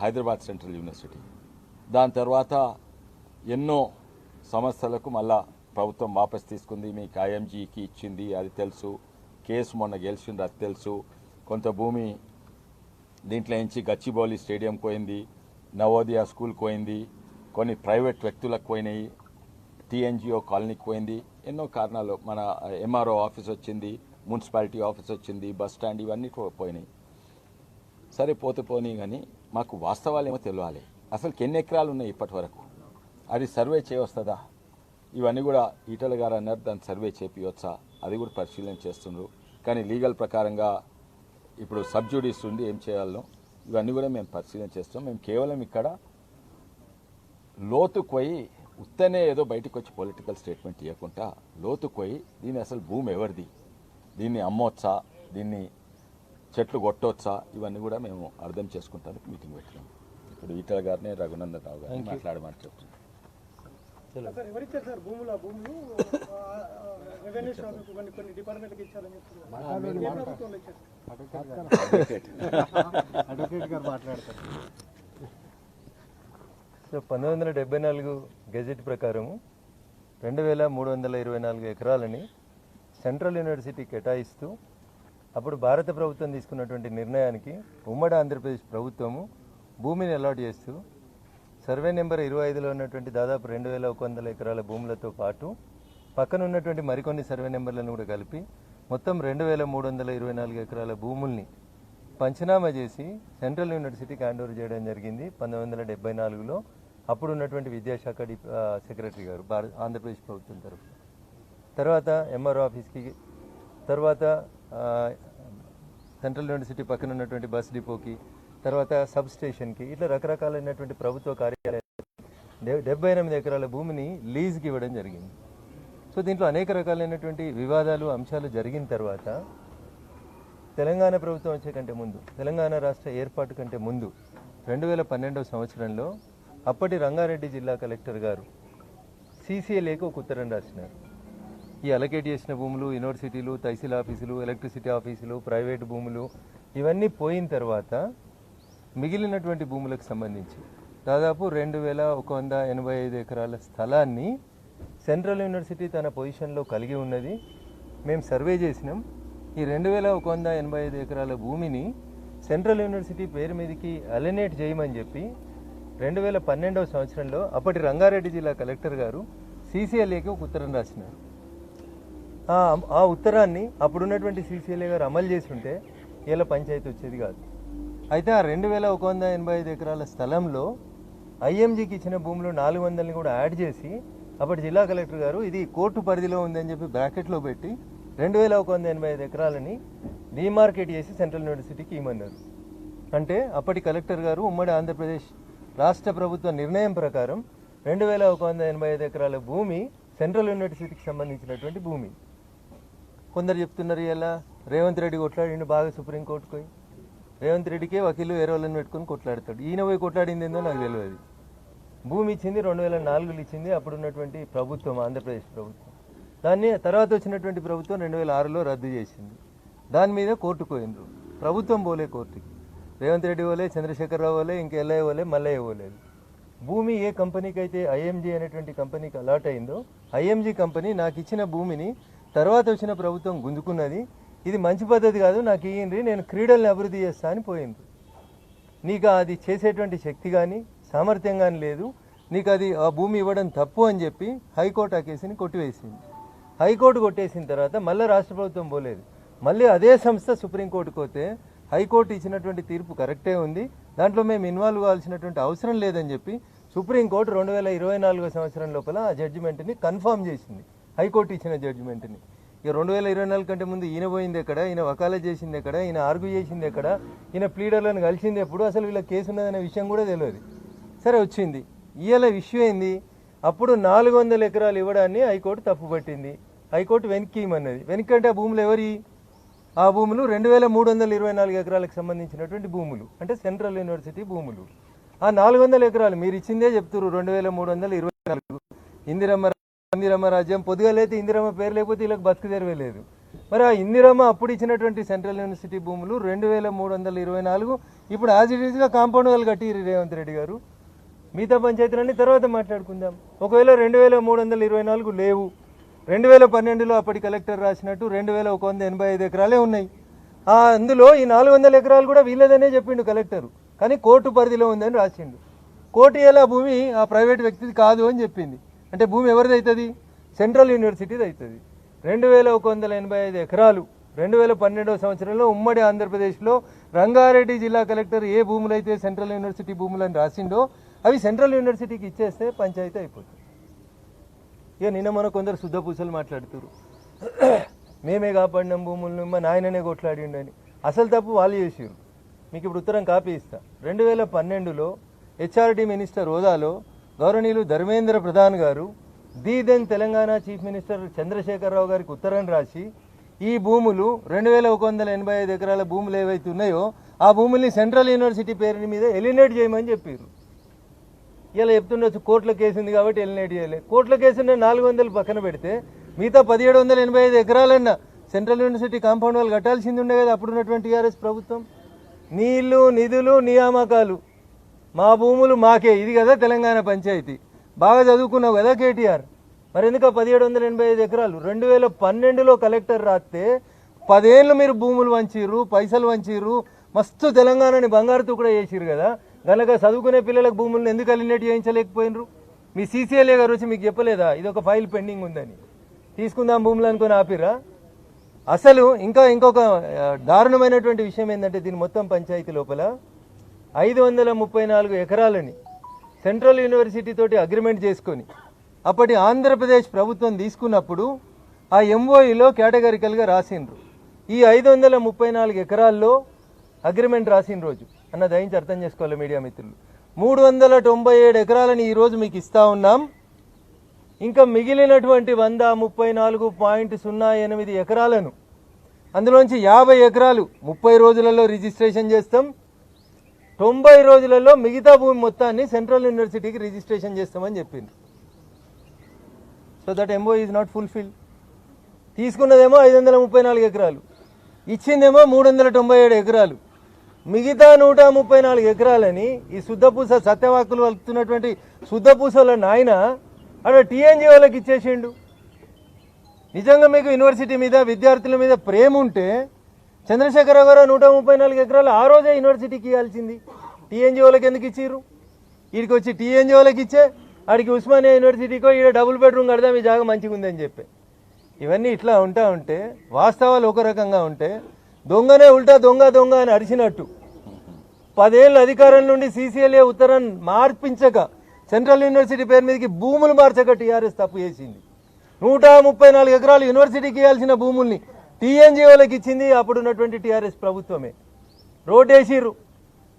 Hyderabad central university. దాని తర్వాత ఎన్నో సమస్యలకు మళ్ళా ప్రభుత్వం వాపస్ తీసుకుంది. మీకు ఐఎంజీకి ఇచ్చింది అది తెలుసు. కేసు మొన్న గెలిచింది అది తెలుసు. కొంత భూమి దీంట్లో నుంచి గచ్చిబౌలి స్టేడియం పోయింది నవోదయ స్కూల్ పోయింది కొన్ని ప్రైవేట్ వ్యక్తులకు పోయినాయి టీఎన్జిఓ కాలనీకి పోయింది. ఎన్నో కారణాలు. మన ఎంఆర్ఓ ఆఫీస్ వచ్చింది మున్సిపాలిటీ ఆఫీస్ వచ్చింది బస్ స్టాండ్ ఇవన్నీ పోయినాయి. సరే పోతే పోనీ కానీ మాకు వాస్తవాలు ఏమో తెలియాలి అసలు ఎన్ని ఎకరాలు ఉన్నాయి ఇప్పటి వరకు? అది సర్వే చేయవస్తుందా ఇవన్నీ కూడా ఈటల గారు అన్నారు దాన్ని సర్వే చేపియొచ్చా? అది కూడా పరిశీలన చేస్తున్నారు కానీ లీగల్ ప్రకారంగా ఇప్పుడు సబ్జుడీస్ ఉండి ఏం చేయాలో ఇవన్నీ కూడా మేము పరిశీలన చేస్తాం మేము కేవలం ఇక్కడ లోతుకు పోయి ఉత్తనే ఏదో బయటకు వచ్చి పొలిటికల్ స్టేట్మెంట్ ఇవ్వకుండా లోతుకు పోయి దీని అసలు భూమి ఎవరిది? దీన్ని అమ్మొచ్చా? దీన్ని చెట్లు కొట్టొచ్చా? ఇవన్నీ కూడా మేము అర్థం చేసుకుంటానికి మీటింగ్ పెట్టినాం. ఇప్పుడు ఈటల గారిని రఘునందన్ రావు గారిని మాట్లాడమని చెప్తున్నాం. సార్. ఎవరిచ్చారు సార్ భూములు? ఆ భూములు ఆ, ఆ, రెవెన్యూ శాఖకు కొన్ని కొన్ని డిపార్ట్మెంట్కి ఇచ్చారని చెప్తున్నారు. ఏ ప్రభుత్వంలో ఇచ్చారు. అడ్వకేట్ గారు. మాట్లాడతారు. సో పంతొమ్మిది వందల డెబ్బై నాలుగు గెజెట్ ప్రకారము రెండు వేల మూడు వందల ఇరవై నాలుగు ఎకరాలని సెంట్రల్ యూనివర్సిటీ కేటాయిస్తూ అప్పుడు భారత ప్రభుత్వం తీసుకున్నటువంటి నిర్ణయానికి ఉమ్మడి ఆంధ్రప్రదేశ్ ప్రభుత్వము భూమిని అలాట్ చేస్తూ సర్వే నెంబర్ ఇరవై ఐదులో ఉన్నటువంటి దాదాపు రెండు వేల ఒక వందల ఎకరాల భూములతో పాటు పక్కన ఉన్నటువంటి మరికొన్ని సర్వే నెంబర్లను కూడా కలిపి మొత్తం రెండు వేల మూడు వందల ఇరవై నాలుగు ఎకరాల భూముల్ని పంచనామా చేసి సెంట్రల్ యూనివర్సిటీకి హ్యాండ్ ఓవర్ చేయడం జరిగింది పంతొమ్మిది వందల డెబ్బై నాలుగులో. అప్పుడు ఉన్నటువంటి విద్యాశాఖ డి సెక్రటరీ గారు భారత ఆంధ్రప్రదేశ్ ప్రభుత్వం తరఫున. తర్వాత ఎంఆర్ఓ ఆఫీస్కి తర్వాత సెంట్రల్ యూనివర్సిటీ పక్కన ఉన్నటువంటి బస్ డిపోకి తర్వాత సబ్ స్టేషన్కి ఇట్లా రకరకాలైనటువంటి ప్రభుత్వ కార్యాలయాలు డెబ్బై ఎనిమిది ఎకరాల భూమిని లీజ్కి ఇవ్వడం జరిగింది. సో దీంట్లో అనేక రకాలైనటువంటి వివాదాలు అంశాలు జరిగిన తర్వాత తెలంగాణ ప్రభుత్వం వచ్చే కంటే ముందు తెలంగాణ రాష్ట్ర ఏర్పాటు కంటే ముందు రెండు వేల పన్నెండవ సంవత్సరంలో అప్పటి రంగారెడ్డి జిల్లా కలెక్టర్ గారు సీసీఎల్ఏకి ఒక ఉత్తరం రాసినారు. ఈ అలకేట్ చేసిన భూములు యూనివర్సిటీలు తహసీల్ ఆఫీసులు ఎలక్ట్రిసిటీ ఆఫీసులు ప్రైవేట్ భూములు ఇవన్నీ పోయిన తర్వాత మిగిలినటువంటి భూములకు సంబంధించి దాదాపు రెండు వేల ఒక వంద ఎనభై ఐదు ఎకరాల స్థలాన్ని సెంట్రల్ యూనివర్సిటీ తన పొజిషన్లో కలిగి ఉన్నది. మేము సర్వే చేసినాం. ఈ రెండు వేల ఒక వంద ఎనభై ఐదు ఎకరాల భూమిని సెంట్రల్ యూనివర్సిటీ పేరు మీదకి అలినేట్ చేయమని చెప్పి రెండు వేల పన్నెండవ సంవత్సరంలో అప్పటి రంగారెడ్డి జిల్లా కలెక్టర్ గారు సీసీఎల్ఏకి ఒక ఉత్తరం రాసినారు. ఆ- ఉత్తరాన్ని అప్పుడున్నటువంటి సీసీఎల్ఏ గారు అమలు చేసి ఉంటే ఇలా పంచాయతీ వచ్చేది కాదు. అయితే ఆ రెండు వేల ఒక వంద ఎనభై ఐదు ఎకరాల స్థలంలో ఐఎంజీకి ఇచ్చిన భూములు నాలుగు వందలని కూడా యాడ్ చేసి అప్పటి జిల్లా కలెక్టర్ గారు ఇది కోర్టు పరిధిలో ఉందని చెప్పి బ్రాకెట్లో పెట్టి రెండు వేల ఒక వంద ఎనభై ఐదు ఎకరాలని డిమార్కెట్ చేసి సెంట్రల్ యూనివర్సిటీకి ఇవ్వమన్నారు. అంటే అప్పటి కలెక్టర్ గారు ఉమ్మడి ఆంధ్రప్రదేశ్ రాష్ట్ర ప్రభుత్వ నిర్ణయం ప్రకారం రెండు వేల ఒక వంద ఎనభై ఐదు ఎకరాల భూమి సెంట్రల్ యూనివర్సిటీకి సంబంధించినటువంటి భూమి. కొందరు చెప్తున్నారు ఇలా రేవంత్ రెడ్డి కొట్లాడిండు బాగా సుప్రీంకోర్టుకు పోయి. రేవంత్ రెడ్డికే వకీలు వేరే వాళ్ళని పెట్టుకొని కొట్లాడతాడు. ఈయన పోయి కొట్లాడింది ఏందో నాకు తెలియదు. భూమి ఇచ్చింది రెండు వేల నాలుగులో ఇచ్చింది అప్పుడు ఉన్నటువంటి ప్రభుత్వం ఆంధ్రప్రదేశ్ ప్రభుత్వం. దాన్ని తర్వాత వచ్చినటువంటి ప్రభుత్వం రెండు వేల ఆరులో రద్దు చేసింది. దాని మీద కోర్టుకు పోయినరు ప్రభుత్వం పోలే కోర్టుకి. రేవంత్ రెడ్డి పోలే చంద్రశేఖరరావు పోలే ఇంకెల్లయ్య పోలే మల్లయ్య పోలేదు భూమి ఏ కంపెనీకి అయితే ఐఎంజీ అనేటువంటి కంపెనీకి అలాట్ అయిందో ఐఎంజీ కంపెనీ నాకు ఇచ్చిన భూమిని తర్వాత వచ్చిన ప్రభుత్వం గుంజుకున్నది. ఇది మంచి పద్ధతి కాదు నాకు ఇయ్యండి నేను క్రీడల్ని అభివృద్ధి చేస్తా అని పోయింది నీకు అది చేసేటువంటి శక్తి కానీ సామర్థ్యం కానీ లేదు. నీకు అది ఆ భూమి ఇవ్వడం తప్పు అని చెప్పి హైకోర్టు ఆ కేసుని కొట్టివేసింది. హైకోర్టు కొట్టేసిన తర్వాత మళ్ళీ రాష్ట్ర ప్రభుత్వం పోలేదు. మళ్ళీ అదే సంస్థ సుప్రీంకోర్టుకు పోతే హైకోర్టు ఇచ్చినటువంటి తీర్పు కరెక్టే ఉంది. దాంట్లో మేము ఇన్వాల్వ్ కావాల్సినటువంటి అవసరం లేదని చెప్పి సుప్రీంకోర్టు రెండు వేల ఇరవై నాలుగో సంవత్సరం లోపల ఆ జడ్జిమెంట్ని కన్ఫర్మ్ చేసింది. హైకోర్టు ఇచ్చిన జడ్జిమెంట్ని ఇక రెండు వేల ఇరవై నాలుగు కంటే ముందు ఈయన పోయింది ఎక్కడ? ఈయన వకాలత్ చేసింది ఎక్కడ? ఈయన ఆర్గ్యూ చేసింది ఎక్కడ? ఈయన ప్లీడర్లను కలిసింది ఎప్పుడు? అసలు వీళ్ళ కేసు ఉన్నదనే విషయం కూడా తెలియదు. సరే వచ్చింది. ఇవాళ ఇష్యూ అయింది అప్పుడు నాలుగు వందల ఎకరాలు ఇవ్వడాన్ని హైకోర్టు తప్పుపట్టింది. హైకోర్టు వెనక్కి ఇమ్మన్నది. వెనక్కి ఆ భూములు ఎవరి? ఆ భూములు రెండు వేల మూడు వందల ఇరవై నాలుగు ఎకరాలకు సంబంధించినటువంటి భూములు. అంటే సెంట్రల్ యూనివర్సిటీ భూములు. ఆ నాలుగు వందల ఎకరాలు మీరు ఇచ్చిందే చెప్తున్నారు రెండు వేల మూడు వందల ఇరవై నాలుగు. ఇందిరమ్మ ఇందిరమ్మ రాజ్యం పొద్దుగాలైతే ఇందిరమ్మ పేరు లేకపోతే వీళ్ళకి బతుకు తెరవలేదు మరి ఆ ఇందిరమ్మ అప్పుడు ఇచ్చినటువంటి సెంట్రల్ యూనివర్సిటీ భూములు రెండు వేల మూడు వందల ఇరవై నాలుగు ఇప్పుడు యాజ్ ఇట్ ఈస్గా కాంపౌండ్ వాళ్ళు కట్టి రేవంత్ రెడ్డి గారు. మిగతా పంచాయతీలన్నీ తర్వాత మాట్లాడుకుందాం. ఒకవేళ రెండు వేల మూడు వందల ఇరవై నాలుగు లేవు రెండు వేల పన్నెండులో అప్పటి కలెక్టర్ రాసినట్టు రెండు వేల ఒక వంద ఎనభై ఐదు ఎకరాలే ఉన్నాయి. అందులో ఈ నాలుగు వందల ఎకరాలు కూడా వీళ్ళదనే చెప్పిండు కలెక్టర్. కానీ కోర్టు పరిధిలో ఉందని రాసిండు. కోర్టు ఎలా భూమి ఆ ప్రైవేట్ వ్యక్తిది కాదు అని చెప్పింది. అంటే భూమి ఎవరిది అవుతుంది? సెంట్రల్ యూనివర్సిటీది అవుతుంది. రెండు వేల ఒక వందల ఎనభై ఐదు ఎకరాలు రెండు వేల పన్నెండవ సంవత్సరంలో ఉమ్మడి ఆంధ్రప్రదేశ్లో రంగారెడ్డి జిల్లా కలెక్టర్ ఏ భూములు అయితే సెంట్రల్ యూనివర్సిటీ భూములని రాసిండో అవి సెంట్రల్ యూనివర్సిటీకి ఇచ్చేస్తే పంచాయతీ అయిపోతుంది. ఇక నిన్న మన కొందరు శుద్ధ పూసలు మాట్లాడుతారు. మేమే కాపాడినాం భూములను మా నాయననే కొట్లాడిండని. అసలు తప్పు వాళ్ళు చేసారు మీకు ఇప్పుడు ఉత్తరం కాపీ ఇస్తా. రెండు వేల పన్నెండులో హెచ్ఆర్డి మినిస్టర్ హోదాలో గౌరవనీయులు Dharmendra Pradhan garu the then Telangana chief minister Chandrashekar Rao గారికి ఉత్తరం రాసి ఈ భూములు రెండు వేల ఒక వందల ఎనభై ఐదు ఎకరాల భూములు ఏవైతే ఉన్నాయో ఆ భూముల్ని సెంట్రల్ యూనివర్సిటీ పేరు మీద ఎలినేట్ చేయమని చెప్పారు. ఇలా చెప్తుండొచ్చు కోర్టులో కేసు ఉంది కాబట్టి ఎలినేట్ చేయలేదు కోర్టులో కేసున్న నాలుగు వందలు పక్కన పెడితే మిగతా పదిహేడు వందల ఎనభై ఐదు ఎకరాలన్నా సెంట్రల్ యూనివర్సిటీ కాంపౌండ్ వాళ్ళు కట్టాల్సింది ఉండే కదా అప్పుడున్నటువంటి టీఆర్ఎస్ ప్రభుత్వం? నీళ్ళు నిధులు నియామకాలు. మా భూములు మాకే. ఇది కదా తెలంగాణ పంచాయతీ. బాగా చదువుకున్నావు కదా కేటీఆర్. మరి ఎందుకు పదిహేడు వందల ఎనభై ఐదు ఎకరాలు? రెండు వేల పన్నెండులో కలెక్టర్ రాస్తే పదేళ్ళు మీరు భూములు వంచిర్రు పైసలు వంచిర్రు మస్తు తెలంగాణని బంగారు తుకుడా చేసిర్రు కదా. గనక చదువుకునే పిల్లలకు భూములను ఎందుకు అలినేట్ చేయించలేకపోయినరు? మీ సీసీఎల్ఏ గారు వచ్చి మీకు చెప్పలేదా? ఇది ఒక ఫైల్ పెండింగ్ ఉందని. తీసుకుందాం భూములు అనుకుని ఆపిరా అసలు ఇంకా ఇంకొక దారుణమైనటువంటి విషయం ఏంటంటే దీని మొత్తం పంచాయతీ లోపల ఐదు వందల ముప్పై నాలుగు ఎకరాలని సెంట్రల్ యూనివర్సిటీ తోటి అగ్రిమెంట్ చేసుకొని అప్పటి ఆంధ్రప్రదేశ్ ప్రభుత్వం తీసుకున్నప్పుడు ఆ ఎంఓఈలో కేటగరికల్గా రాసిండ్రు. ఈ ఐదు వందల ముప్పై నాలుగు ఎకరాల్లో అగ్రిమెంట్ రాసిన రోజు. అన్న దయించి అర్థం చేసుకోవాలి మీడియా మిత్రులు. మూడు వందల తొంభై ఏడు ఎకరాలని ఈరోజు మీకు ఇస్తా ఉన్నాం. ఇంకా మిగిలినటువంటి వంద ముప్పై నాలుగు పాయింట్ సున్నా ఎనిమిది ఎకరాలను అందులోంచి యాభై ఎకరాలు ముప్పై రోజులలో రిజిస్ట్రేషన్ చేస్తాం. తొంభై రోజులలో మిగతా భూమి మొత్తాన్ని సెంట్రల్ యూనివర్సిటీకి రిజిస్ట్రేషన్ చేస్తామని చెప్పింది. So that MO is not fulfil తీసుకున్నదేమో ఐదు వందల ముప్పై నాలుగు ఎకరాలు. ఇచ్చిందేమో మూడు వందల తొంభై ఏడు ఎకరాలు. మిగతా నూట ముప్పై నాలుగు ఎకరాలని ఈ శుద్ధపూస సత్యవాకులు వలుతున్నటువంటి శుద్ధపూసల నాయన అక్కడ టీఎన్జీ వాళ్ళకి ఇచ్చేసిండు. నిజంగా మీకు యూనివర్సిటీ మీద విద్యార్థుల మీద ప్రేమ ఉంటే చంద్రశేఖరరావు గారు నూట ముప్పై నాలుగు ఎకరాలు ఆ రోజే యూనివర్సిటీకి ఇవ్వాల్సింది. టీఎన్జిఓలకు ఎందుకు ఇచ్చిర్రు? వీడికి వచ్చి టీఎన్జిఓలకు ఇచ్చే ఆడికి ఉస్మానియా యూనివర్సిటీకో ఈడ డబుల్ బెడ్రూమ్ కడదాం ఈ జాగా మంచిగా ఉందని చెప్పి. ఇవన్నీ ఇట్లా ఉంటా ఉంటే వాస్తవాలు ఒక రకంగా ఉంటే దొంగనే ఉల్టా దొంగ దొంగ అని అరిచినట్టు. పదేళ్ళ అధికారం నుండి సీసీఎల్ఏ ఉత్తరం మార్పించక సెంట్రల్ యూనివర్సిటీ పేరు మీదకి భూములు మార్చక టీఆర్ఎస్ తప్పు చేసింది. నూట ముప్పై నాలుగు ఎకరాలు యూనివర్సిటీకి ఇవ్వాల్సిన భూముల్ని టీఎన్జిఓలకు ఇచ్చింది ఇచ్చింది అప్పుడున్నటువంటి టీఆర్ఎస్ ప్రభుత్వమే. రోడ్ వేసిర్రు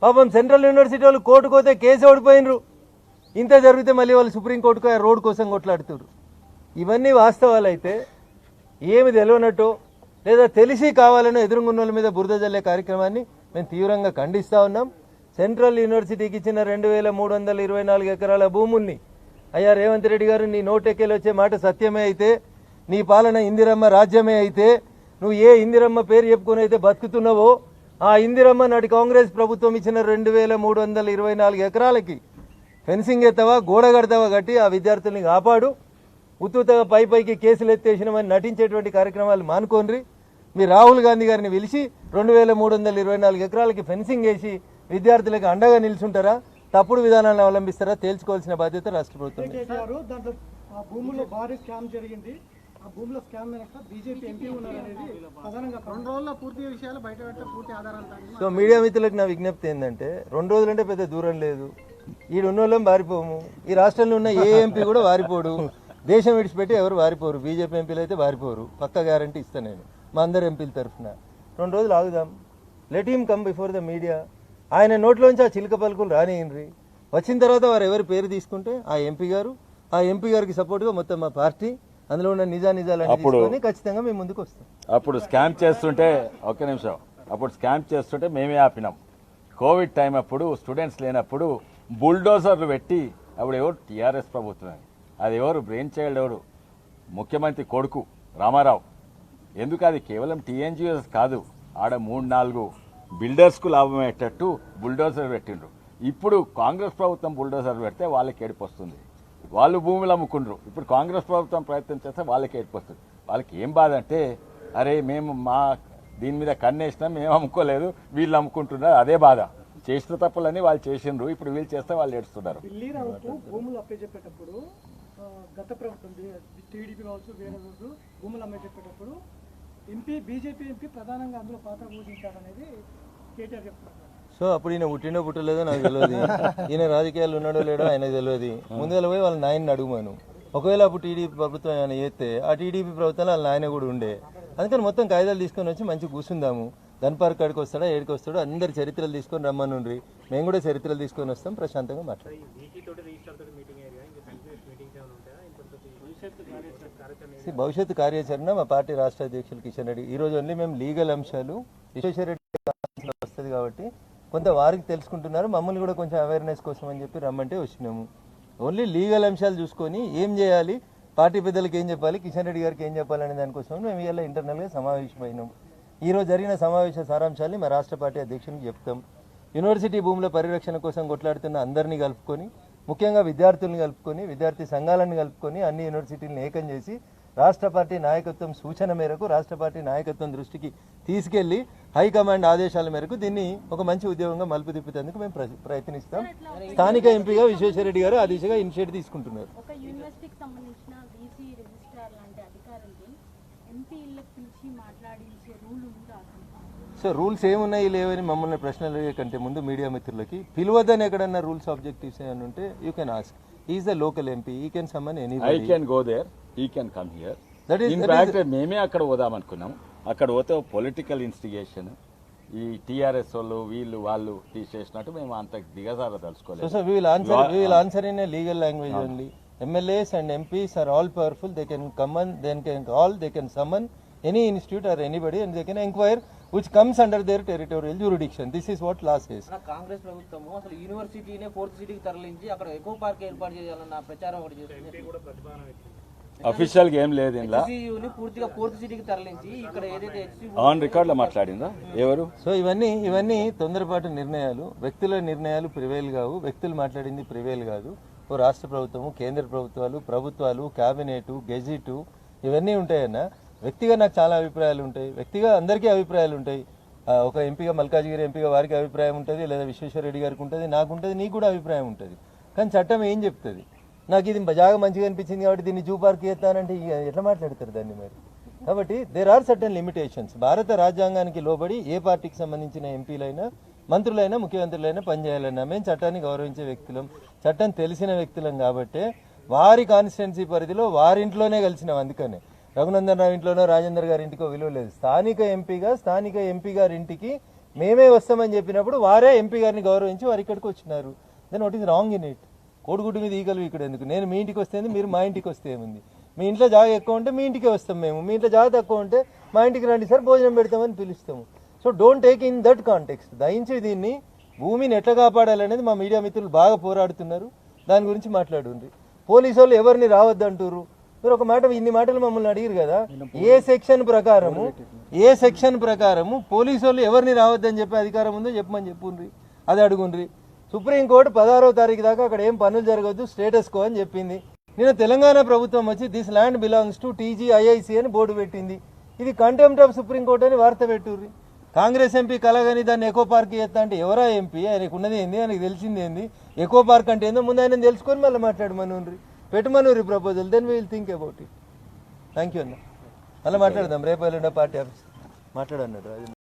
పాపం సెంట్రల్ యూనివర్సిటీ వాళ్ళు కోర్టుకు పోతే కేసు ఓడిపోయినరు. ఇంత జరిగితే మళ్ళీ వాళ్ళు సుప్రీంకోర్టుకు ఆ రోడ్ కోసం కొట్లాడుతున్నారు ఇవన్నీ వాస్తవాలు అయితే ఏమి తెలియనట్టు లేదా తెలిసి కావాలనో ఎదురుగున్నోళ్ళ మీద బురద జల్లే కార్యక్రమాన్ని మేము తీవ్రంగా ఖండిస్తూ ఉన్నాం. సెంట్రల్ యూనివర్సిటీకి ఇచ్చిన రెండు వేల మూడు వందల ఇరవై నాలుగు ఎకరాల భూముల్ని అయ్యా రేవంత్ రెడ్డి గారు నీ నోటెక్కేలు వచ్చే మాట సత్యమే అయితే నీ పాలన ఇందిరమ్మ రాజ్యమే అయితే నువ్వు ఏ ఇందిరమ్మ పేరు చెప్పుకొని అయితే బతుకుతున్నావో ఆ ఇందిరమ్మ నాటి కాంగ్రెస్ ప్రభుత్వం ఇచ్చిన రెండు వేల మూడు వందల ఇరవై నాలుగు ఎకరాలకి ఫెన్సింగ్ ఎత్తవా గోడ కడతావా కట్టి ఆ విద్యార్థుల్ని కాపాడు. ఉత్తుతగా పై పైకి కేసులు ఎత్తేసినామని నటించేటువంటి కార్యక్రమాలు మానుకోనరి మీ రాహుల్ గాంధీ గారిని పిలిచి రెండు వేల మూడు వందల ఇరవై నాలుగు ఎకరాలకి ఫెన్సింగ్ వేసి విద్యార్థులకు అండగా నిల్చుంటారా? తప్పుడు విధానాలను అవలంబిస్తారా? తేల్చుకోవాల్సిన బాధ్యత రాష్ట్ర ప్రభుత్వం భూముల్లో భారీ స్కామ్ జరిగింది. ఆ భూముల స్కామ్ బీజేపీ ఎంపీ ఉన్నారనేది ప్రధానంగా రెండు రోజుల్లో పూర్తి విషయాలు బయట పూర్తి ఆధారాలు సో మీడియా మిత్రులకు నా విజ్ఞప్తి ఏంటంటే రెండు రోజులంటే పెద్ద దూరం లేదు. ఈ ఉన్నోళ్ళం వారిపోము. ఈ రాష్ట్రంలో ఉన్న ఏ ఎంపీ కూడా వారిపోడు. దేశం విడిచిపెట్టి ఎవరు వారిపోరు. బీజేపీ ఎంపీలు అయితే వారిపోరు. పక్క గ్యారంటీ ఇస్తాను నేను. మా అందరు ఎంపీల తరఫున. రెండు రోజులు ఆగుదాం. Let him come before the media ఆయన నోట్లోంచి ఆ చిలుక పలుకులు రానియండ్రి వచ్చిన తర్వాత వారు ఎవరి పేరు తీసుకుంటే ఆ ఎంపీ గారు. ఆ ఎంపీ గారికి సపోర్ట్గా మొత్తం మా పార్టీ. అందులో ఉన్న నిజా నిజాలన్నీ అప్పుడు- ఖచ్చితంగా మేము ముందుకు వస్తాం. అప్పుడు స్కామ్ చేస్తుంటే ఒక్క నిమిషం. అప్పుడు స్కామ్ చేస్తుంటే మేమే ఆపినాం. కోవిడ్ టైం అప్పుడు స్టూడెంట్స్ లేనప్పుడు బుల్డోజర్లు పెట్టి అప్పుడు ఎవరు? టీఆర్ఎస్ ప్రభుత్వం అది ఎవరు? బ్రెయిన్ చైల్డ్ ఎవరు? ముఖ్యమంత్రి కొడుకు రామారావు. ఎందుకు అది? కేవలం టీఎన్జిఓస్ కాదు. ఆడ మూడు నాలుగు బిల్డర్స్కు లాభం అయ్యేటట్టు బుల్డోజర్ పెట్టిండ్రు. ఇప్పుడు కాంగ్రెస్ ప్రభుత్వం బుల్డోజర్ పెడితే వాళ్ళకి ఏడుపు వస్తుంది. వాళ్ళు భూములు అమ్ముకుండ్రు. ఇప్పుడు కాంగ్రెస్ ప్రభుత్వం ప్రయత్నం చేస్తే వాళ్ళకి ఏర్పడుతుంది. వాళ్ళకి ఏం బాధ అంటే అరే మేము మా దీని మీద కన్నేసినా మేము అమ్ముకోలేదు వీళ్ళు అమ్ముకుంటున్నారు అదే బాధ. చేసిన తప్పులని వాళ్ళు చేసిండ్రు ఇప్పుడు వీళ్ళు చేస్తే వాళ్ళు ఏడుస్తున్నారు. భూములు అప్పచెప్పేటప్పుడు గత ప్రభుత్వం టీడీపీ కావచ్చు వేరే భూములు ఎంపీ బీజేపీ ఎంపీ ప్రధానంగా అందులో పాత్ర పోషించారనేది కేటీఆర్ చెప్తున్నారు. సో అప్పుడు ఈయన పుట్టిండో పుట్టలేదో నాకు తెలియదు ఈయన రాజకీయాలు ఉన్నాడో లేడో ఆయనకు తెలియదు ముందు పోయి వాళ్ళ నాయన్ని అడుగుమాను. ఒకవేళ అప్పుడు టీడీపీ ప్రభుత్వం ఏమైనా చేస్తే ఆ టీడీపీ ప్రభుత్వంలో వాళ్ళ నాయన కూడా ఉండే. అందుకని మొత్తం కాగితాలు తీసుకొని వచ్చి మంచి కూర్చుందాము. గన్ పార్క్ కాడికి వస్తాడా ఏడికి వస్తాడో అందరి చరిత్రలు తీసుకొని రమ్మనుండ్రి. మేము కూడా చరిత్రలు తీసుకొని వస్తాం ప్రశాంతంగా మాట్లాడతాం. భవిష్యత్తు కార్యాచరణ మా పార్టీ రాష్ట్ర అధ్యక్షులు కిషన్ రెడ్డి. ఈ రోజు ఓన్లీ మేము లీగల్ అంశాలు. విశ్వేశ్వర రెడ్డి వస్తుంది కాబట్టి కొంత వారికి తెలుసుకుంటున్నారు. మమ్మల్ని కూడా కొంచెం అవేర్నెస్ కోసం అని చెప్పి రమ్మంటే వచ్చినాము. ఓన్లీ లీగల్ అంశాలు చూసుకొని ఏం చేయాలి? పార్టీ పెద్దలకు ఏం చెప్పాలి? కిషన్ రెడ్డి గారికి ఏం చెప్పాలనే దానికోసం మేము ఇవాళ ఇంటర్నల్గా సమావేశమైనాం. ఈరోజు జరిగిన సమావేశ సారాంశాన్ని మా రాష్ట్ర పార్టీ అధ్యక్షునికి చెప్తాం. యూనివర్సిటీ భూముల పరిరక్షణ కోసం కొట్లాడుతున్న అందరినీ కలుపుకొని ముఖ్యంగా విద్యార్థులను కలుపుకొని విద్యార్థి సంఘాలను కలుపుకొని అన్ని యూనివర్సిటీలను ఏకం చేసి రాష్ట్ర పార్టీ నాయకత్వం సూచన మేరకు రాష్ట్ర పార్టీ నాయకత్వం దృష్టికి తీసుకెళ్ళి హైకమాండ్ ఆదేశాల మేరకు దీన్ని ఒక మంచి ఉద్యోగంగా మలుపు తిప్పేందుకు మేము ప్ర- ప్రయత్నిస్తాం. స్థానిక ఎంపీగా విశ్వేశ్వరరెడ్డి గారు ఆ దిశగా ఇనిషియేటివ్ తీసుకుంటున్నారు. సో రూల్స్ ఏమున్నాయి లేవని మమ్మల్ని ప్రశ్నలు కంటే ముందు మీడియా మిత్రులకి పిలువద్దని ఎక్కడన్నా రూల్స్ ఆబ్జెక్టివ్స్ ఏమైనా ఉంటే you can ask is the local MP he can summon any I can go there he can come here That is- in that is- fact మేమే అక్కడ పోదాం అనుకున్నాం అక్కడ పోతే పొలిటికల్ ఇన్స్టిగేషన్ ఈ టీఆర్ఎస్ వాళ్ళు వీళ్ళు వాళ్ళు తీసేసినట్టు మేము అంత దిగజార తలుచుకోలేదు sir, we will answer. We will answer in a legal language only. MLAs and MPs are all powerful. They can come and they can call. They can summon comes under their territorial jurisdiction. This is what law says. మన కాంగ్రెస్ ప్రభుత్వము అసలు యూనివర్సిటీనే fourth సిటీకి తరలించి అక్కడ ఎక్కువ park ఏర్పాటు చేయాలన్న ప్రచారం ఒకటి చేస్తుంది. అఫీషియల్గా ఏం లేదు ఇందులో. పూర్తిగా ఫోర్త్ సిటీకి తరలించి ఇక్కడ ఏదైతే ఆన్ రికార్డులో మాట్లాడిందా? ఎవరు? సో ఇవన్నీ ఇవన్నీ తొందరపాటు నిర్ణయాలు వ్యక్తుల నిర్ణయాలు ప్రివేల్ కావు. వ్యక్తులు మాట్లాడింది ప్రివేల్ కాదు. ఓ రాష్ట్ర ప్రభుత్వము కేంద్ర ప్రభుత్వాలు ప్రభుత్వాలు క్యాబినెట్ గెజిట్ ఇవన్నీ ఉంటాయన్న. వ్యక్తిగా నాకు చాలా అభిప్రాయాలు ఉంటాయి. వ్యక్తిగా అందరికీ అభిప్రాయాలు ఉంటాయి. ఒక ఎంపీగా మల్కాజ్గిరి ఎంపీగా వారికి అభిప్రాయం ఉంటుంది లేదా విశ్వేశ్వర రెడ్డి గారికి ఉంటుంది నాకు ఉంటుంది నీకు కూడా అభిప్రాయం ఉంటుంది. కానీ చట్టం ఏం చెప్తుంది? నాకు ఇది బాగా మంచిగా అనిపించింది కాబట్టి దీన్ని జూ పార్క్ చేస్తానంటే ఇక ఎట్లా మాట్లాడతారు దాన్ని మరి? కాబట్టి దేర్ ఆర్ సర్టన్ లిమిటేషన్స్ భారత రాజ్యాంగానికి లోబడి ఏ పార్టీకి సంబంధించిన ఎంపీలైనా మంత్రులైనా ముఖ్యమంత్రులైనా పనిచేయాలన్నా మేము చట్టాన్ని గౌరవించే వ్యక్తులం. చట్టం తెలిసిన వ్యక్తులం కాబట్టి వారి కాన్స్టిట్యున్సీ పరిధిలో వారింట్లోనే కలిసినాం అందుకనే. రఘునందన్ రావు ఇంట్లోనో రాజేందర్ గారి ఇంటికో విలువ లేదు. స్థానిక ఎంపీగా స్థానిక ఎంపీ గారి ఇంటికి మేమే వస్తామని చెప్పినప్పుడు వారే ఎంపీ గారిని గౌరవించి వారు ఇక్కడికి వచ్చినారు. Then what is wrong in it కోడిగుడ్డు మీద ఈగలు ఇక్కడ ఎందుకు? నేను మీ ఇంటికి వస్తే మీరు మా ఇంటికి వస్తే ఏముంది? మీ ఇంట్లో జాగ ఎక్కువ ఉంటే మీ ఇంటికే వస్తాం మేము. మీ ఇంట్లో జాగా తక్కువ ఉంటే మా ఇంటికి రండి సార్ భోజనం పెడతామని పిలుస్తాము. So don't take in that context దయించి దీన్ని భూమిని ఎట్లా కాపాడాలనేది మా మీడియా మిత్రులు బాగా పోరాడుతున్నారు. దాని గురించి మాట్లాడుండ్రి. పోలీసు వాళ్ళు ఎవరిని రావద్దంటారు మీరు ఒక మాట ఇన్ని మాటలు మమ్మల్ని అడిగారు కదా? ఏ సెక్షన్ ప్రకారము ఏ సెక్షన్ ప్రకారము పోలీసు వాళ్ళు ఎవరిని రావద్దని చెప్పే అధికారం ఉందో చెప్పమని చెప్పుండ్రి. అది అడుగుండ్రి. సుప్రీంకోర్టు పదహారో తారీఖు దాకా అక్కడ ఏం పనులు జరగద్దు స్టేటస్ కో అని చెప్పింది. నిన్న తెలంగాణ ప్రభుత్వం వచ్చి this land belongs to TGIIC అని బోర్డు పెట్టింది. ఇది కంటెంప్ట్ ఆఫ్ సుప్రీంకోర్టు అని వార్త పెట్టుర్రి. కాంగ్రెస్ ఎంపీ కలగని దాన్ని ఎకో పార్క్ చేస్తా అంటే ఎవరా ఎంపీ? ఆయనకు ఉన్నది ఏంది? ఆయనకు తెలిసింది ఏంది? ఎకో పార్క్ అంటే ఏందో? ముందు ఆయన తెలుసుకొని మళ్ళీ మాట్లాడమనుండ్రి పెట్టుమనూరి proposal then will think about it thank you అన్న. మళ్ళీ మాట్లాడదాం. రేపు ఎల్లుండ పార్టీ ఆఫీస్. మాట్లాడన్నాడు